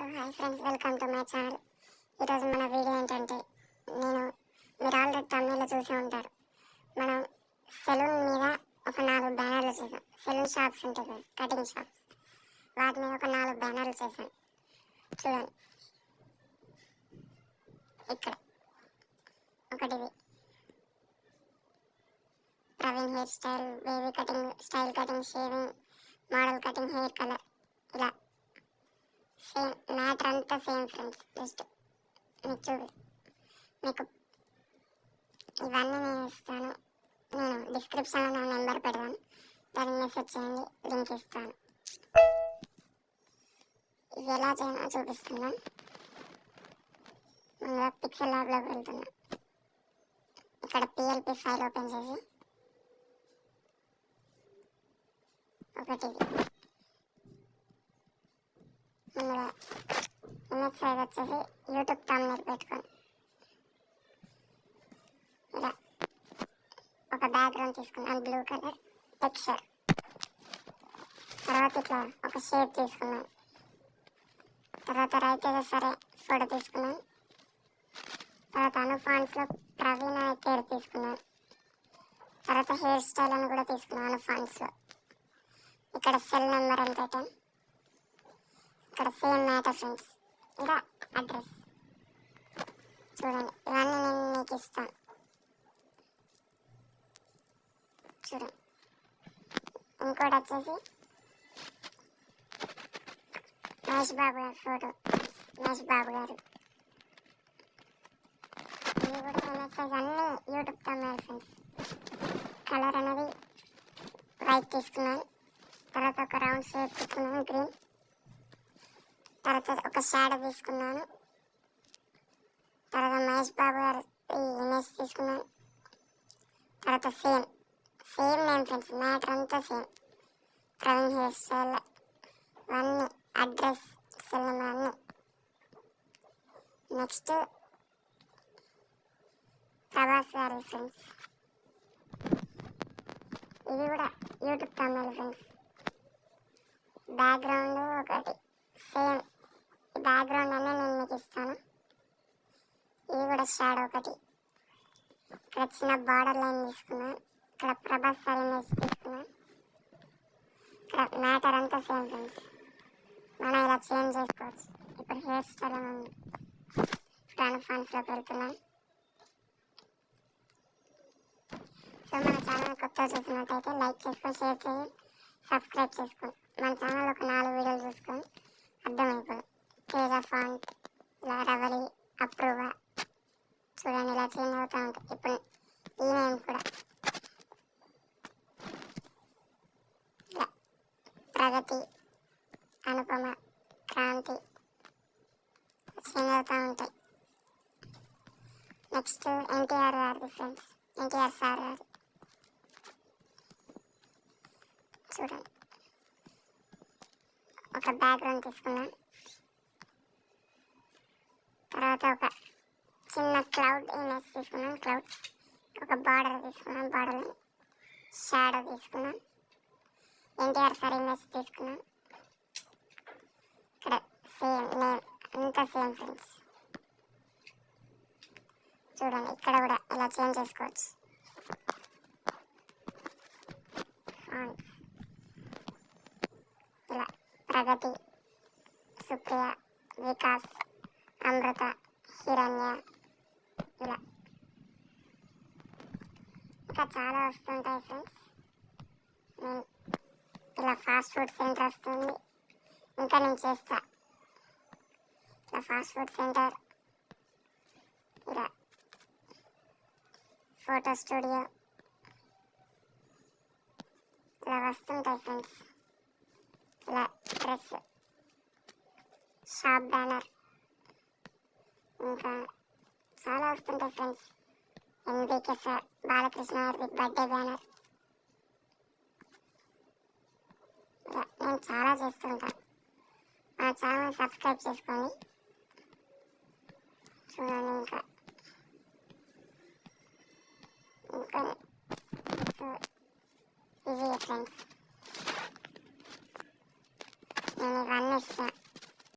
So hi friends welcome to my channel. ఈరోజు మన video ఏంటంటే నేను మీరు ఆల్రెడీ తమిళలో చూసే ఉంటారు. మనం సెలూన్ మీద ఒక నాలుగు బ్యానర్లు చేసాం సెలూన్ షాప్స్ ఉంటాయి కదా కటింగ్ షాప్స్. వాటి మీద ఒక నాలుగు బ్యానర్లు చేశాను చూడండి. ఇక్కడ ఒకటి Praveen hair style baby cutting style cutting shaving model cutting hair colour. ఇలా. సేమ్ మ్యాటర్ అంతా సేమ్ ఫ్రెండ్స్. జస్ట్ మీకు చూపి మీకు ఇవన్నీ నేను ఇస్తాను. నేను డిస్క్రిప్షన్లో నా నెంబర్ పెడతాను. దాన్ని మెసేజ్ చేయండి లింక్ ఇస్తాను. ఇది ఎలా చేయాలో చూపిస్తున్నాను ముందుగా పిక్సెల్ ల్యాబ్లోకి వెళ్తున్నా. ఇక్కడ పిఎల్పి ఫైల్ ఓపెన్ చేసి. ఒకటి. ఇందులో ఇమేజ్ సైజ్ వచ్చేసి యూట్యూబ్ తమ్నేల్ పెట్టుకొని ఇలా ఒక బ్యాక్గ్రౌండ్ తీసుకున్నాను బ్లూ కలర్ టెక్స్చర్. తర్వాత ఇట్లా ఒక షేప్ తీసుకున్నాను. తర్వాత రైట్ అయితే సరే ఫోటో తీసుకున్నాను. తర్వాత అను ఫాంట్స్లో ప్రవీణ్ పేరు తీసుకున్నాను. తర్వాత హెయిర్ స్టైల్ అని కూడా తీసుకున్నాను అను ఫాంట్స్లో ఇక్కడ సెల్ నెంబర్ అని పెట్టాను. ఇక్కడ సేమ్ మ్యాటర్ ఫ్రెండ్స్ ఇంకా అడ్రస్ చూడండి. ఇవన్నీ నేను మీకు ఇస్తాను. చూడండి. ఇంకోటి వచ్చేసి మహేష్ బాబు గారి ఫోటో మహేష్ బాబు గారు. ఇవి కూడా నేను వచ్చేసి అన్ని యూట్యూబ్తో తమ్మారు ఫ్రెండ్స్ కలర్ అనేది వైట్ తీసుకున్నాను. తర్వాత ఒక రౌండ్ షేప్ తీసుకున్నాను గ్రీన్ తర్వాత ఒక షాడో తీసుకున్నాను. తర్వాత మహేష్ బాబు గారు ఈ ఇమేజ్ తీసుకున్నాను. తర్వాత same same name friends matter అంతా సేమ్. ప్రవీణ్ హెయిర్ స్టైల్ అన్నీ అడ్రస్ సెల్ నెంబర్ అన్నీ. నెక్స్ట్ ప్రభాస్ గారి ఫ్రెండ్స్ ఇది కూడా యూట్యూబ్ ఛానల్ ఫ్రెండ్స్ బ్యాక్గ్రౌండ్ ఒకటి సేమ్. బ్యాక్గ్రౌండ్ అనే నేను మీకు ఇస్తాను. ఇది కూడా షాడో ఒకటి. ఇక్కడ చిన్న బార్డర్ లైన్ తీసుకున్నా ఇక్కడ ప్రభాస్ సార్ ఇమేజ్ తీసుకున్నాను. ఇక్కడ మ్యాటర్ అంతా సేమ్ ఫ్రెండ్స్ మనం ఇలా చేంజ్ చేసుకోవచ్చు. ఇప్పుడు హెయిర్ స్టైల్ ఉంది. ఇప్పుడు ఫాన్స్లోకి పెడుతున్నాను సో మన ఛానల్ కొత్తగా చూసినట్టయితే లైక్ చేసుకొని షేర్ చేయండి సబ్స్క్రైబ్ చేసుకోండి. మన ఛానల్ ఒక నాలుగు వీడియోలు చూసుకొని అర్థమైపోయింది తేజ ఫాంట్ ఇలా రవలి అప్రూవ చూడండి ఇలా చేంజ్ అవుతూ ఉంటాయి ఇప్పుడు ఈ నేమ్ కూడా ప్రగతి అనుపమ క్రాంతి చేంజ్ అవుతూ ఉంటాయి నెక్స్ట్ ఎన్టీఆర్ గారిది ఫ్రెండ్స్ ఎన్టీఆర్ సార్ గారి చూడండి ఒక బ్యాక్గ్రౌండ్ తీసుకున్నాను తర్వాత ఒక చిన్న క్లౌడ్ ఇమేజ్ తీసుకున్నాను క్లౌడ్స్ ఒక బార్డర్ తీసుకున్నాను బార్డర్ని షాడో తీసుకున్నాను ఎన్టీఆర్ సార్ ఇమేజ్ తీసుకున్నాను ఇక్కడ సేమ్ నేమ్ అంతా సేమ్ ఫ్రెండ్స్. చూడండి ఇక్కడ కూడా ఇలా చేంజ్ చేసుకోవచ్చు. ఇలా ప్రగతి సుప్రియ వికాస్ అమృత హిరణ్య ఇలా. ఇంకా చాలా వస్తుంటాయి ఫ్రెండ్స్ నేను ఇలా ఫాస్ట్ ఫుడ్ సెంటర్ వస్తుంది. ఇంకా నేను చేస్తా. ఇలా ఫాస్ట్ ఫుడ్ సెంటర్ ఇలా. ఫోటో స్టూడియో ఇలా వస్తుంటాయి ఫ్రెండ్స్ ఇలా డ్రెస్ షాప్ బ్యానర్ ఇంకా చాలా వస్తుంటాయి ఫ్రెండ్స్. ఎన్బికే సార్ బాలకృష్ణ గారిది బర్త్డే బ్యానర్ నేను చాలా చేస్తుంటాను మా ఛానల్ సబ్స్క్రైబ్ చేసుకోండి చూడండి ఇంకా. ఇంకా సో ఇవి ఫ్రెండ్స్. నేను ఇవన్నీ ఇస్తాను